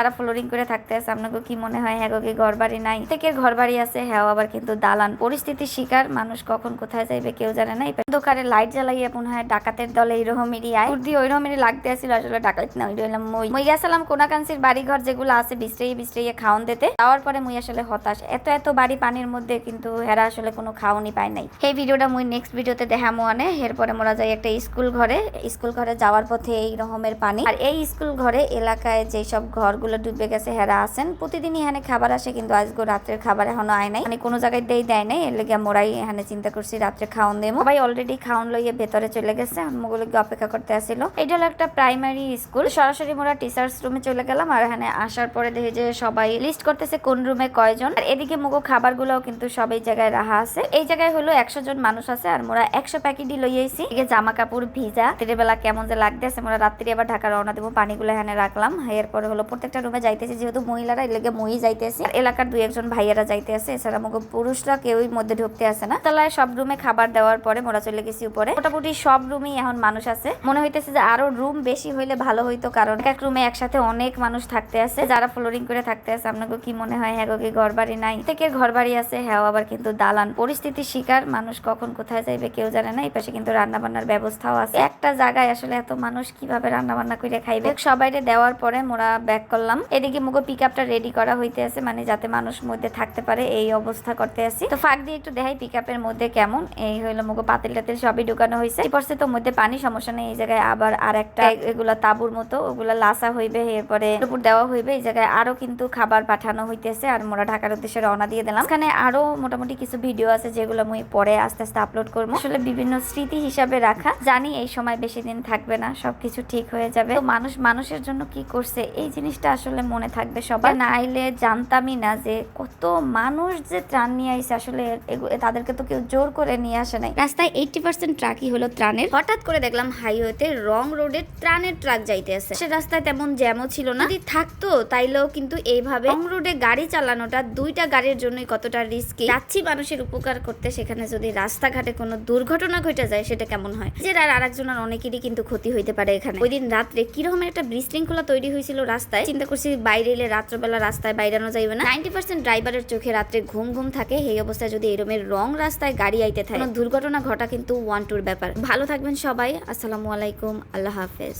তারা ফ্লোরিং করে থাকতে আছে। আপনাকে কি মনে হয় হ্যাঁ কি ঘর বাড়ি নাই? থেকে ঘর বাড়ি আছে হ্যাঁ আবার কিন্তু দালান। পরিস্থিতির শিকার মানুষ কখন কোথায় যাইবে কেউ জানে না। দোকানে লাইট জ্বালাইয়া মনে হয় ডাকাতের দলে এইরকমেরই আয়। উর্দি ওইরকমেরই লাগতে আসছিল আসলে ডাকাত না ওইটা হলাম মই। মই গেছিলাম কোনাকান্সির বাড়ি ঘর যেগুলো আছে বিস্তারিয়ে বিস্তারিয়ে খাওন দিতে। যাওয়ার পরে মুই আসলে হতাশ। এত এত বাড়ি পানির মধ্যে কিন্তু হেরা আসলে কোনো খাওয়ানি পায় নাই। এই ভিডিওটা মুই নেক্সট ভিডিওতে দেখামো আনে। এরপরে মোরা যাই একটা স্কুল ঘরে। স্কুল ঘরে যাওয়ার পথে এই রকমের পানি। আর এই স্কুল ঘরে এলাকায় যেসব ঘরগুলো ডুবে গেছে, হেরা আছেন। প্রতিদিনই এখানে খাবার আসে, কিন্তু আজকে রাত্রের খাবার এখনও আয় নাই। মানে কোনো জায়গায় দেই দেয় নাই, এর লেগে মোরাই এখানে চিন্তা করছি রাত্রে খাওন দেবো। সবাই অলরেডি খাওন লইয়ে ভেতরে চলে গেছে আমগুলোকে অপেক্ষা করতে আসছিল এটা হলো একটা প্রাইমারি স্কুল সরাসরি মোরা টিচার্স রুমে চলে গেলাম, আর এখানে আসার পরে দেখি যে সবাই লিস্ট করতেছে কোন রুমে কয়জন। আর এদিকে মুগো খাবারগুলোও কিন্তু সবাই জায়গায় রাখা আছে। এই জায়গায় হলো একশো জন মানুষ আছে, আর মোরা একশো প্যাকেটই লইয়েছি এদিকে জামা কাপড় ভিজা, রাত্রির বেলা কেমন যে লাগতেছে, মোরা রাত্রি আবার ঢাকা রওনা দেবো, পানিগুলো এখানে রাখলাম। এরপরে হলো প্রত্যেকটা রুমে যাইতেছি, যেহেতু মহিলারা এর লেগে মই যাইতেছে। এলাকার দুই একজন ভাইয়ারা যাইতে আছে এছাড়া মুগো পুরুষরা কেউই মধ্যে ঢুকতে আসে না। তালায় সব রুমে খাবার দেওয়ার পরে মোরা চলে গেছি উপরে। মোটামুটি সব রুমেই এখন মানুষ আছে। মনে হইতেছে যে আরও রুম বেশি হইলে ভালো হইতো, কারণ এক রুমে একসাথে অনেক মানুষ থাকতে আছে। যারা ফ্লোরিং করে থাকতে আছে, আপনাকে কি মনে হয়? হ্যাঁ কি ঘর বাড়ি নাই? থেকে ঘর বাড়ি আছে হ্যাঁ আবার কিন্তু দালান। পরিস্থিতির শিকার মানুষ কখন কোথায় যাইবে কেউ জানে না, এই পাশে কিন্তু রান্না বান্নার ব্যবস্থাও আছে। একটা জায়গায় আসলে এত মানুষ কীভাবে রান্না বান্না করে খাইবে? সবাইরে দেওয়ার পরে মোরা ব্যাক করলাম এদিকে মুগো পিক আপটা রেডি করা হইতে আছে মানে যাতে মানুষ মধ্যে থাকতে পারে এই অবস্থা করতে আছি। তো ফাঁক দিয়ে একটু দেখাই পিক আপের মধ্যে কেমন। এই হইল মুগো পাতিল টাতিল সবই ঢুকানো হয়েছে পড়ছে তো মধ্যে পানি সমস্যা নেই এই জায়গায় আবার আর একটা এগুলা তাবুর মতো ওগুলা লাসা হইবে এরপরে উপর দেওয়া হইবে এই জায়গায় আরও কিন্তু খাবার পাঠানো হইতেছে আর মোরা ঢাকার উদ্দেশ্যে রওনা দিয়ে দিলাম। এখানে আরও মোটামুটি কিছু ভিডিও আছে যেগুলো মুই পরে আস্তে আস্তে আপলোড করব। আসলে বিভিন্ন স্মৃতি হিসাবে রাখা জানি এই সময় বেশি দিন থাকবে না সবকিছু ঠিক হয়ে যাবে। তো মানুষ মানুষের জন্য কি করছে এই জিনিসটা আসলে মনে থাকবে সবাই না আইলে জানতামই না যে কত মানুষ যে ত্রাণ নিয়ে আইছে আসলে তাদেরকে তো কেউ জোর করে নিয়ে আসে নাই। রাস্তায় এইটি পার্সেন্ট ট্রাকই হলো ত্রাণের। হঠাৎ করে দেখলাম হাইওয়েতে রং রোডে ত্রাণের ট্রাক যাইতে আছে। সে রাস্তায় তেমন জ্যামও ছিল না। যদি থাকতো তাইলেও কিন্তু এইভাবে রং রোডে গাড়ি চালানোটা দুইটা গাড়ির জন্যই কতটা রিস্কি যাচ্ছি মানুষের উপকার করতে সেখানে যদি রাস্তাঘাটে কোনো দুর্ঘটনা ঘটে যায় সেটা কেমন হয়? যে আর আরেকজনের অনেকেরই কিন্তু ক্ষতি হইতে পারে এখানে। ওই দিন রাত্রে কীরকম একটা বিশৃঙ্খলা তৈরি হয়েছিল রাস্তায়। চিন্তা করছি বাইরে এলে রাত্রবেলা রাস্তায় বাইরানো যাইবে না। নাইনটি পার্সেন্ট ড্রাইভারের চোখে রাত্রে ঘুম ঘুম থাকে এই অবস্থায় যদি এরমের রং রাস্তায় গাড়ি আইতে থাকে। কোনো দুর্ঘটনা ঘটা কিন্তু ওয়ান টুর ব্যাপার। ভালো থাকবেন সবাই আসসালামু আলাইকুম আল্লাহ হাফেজ।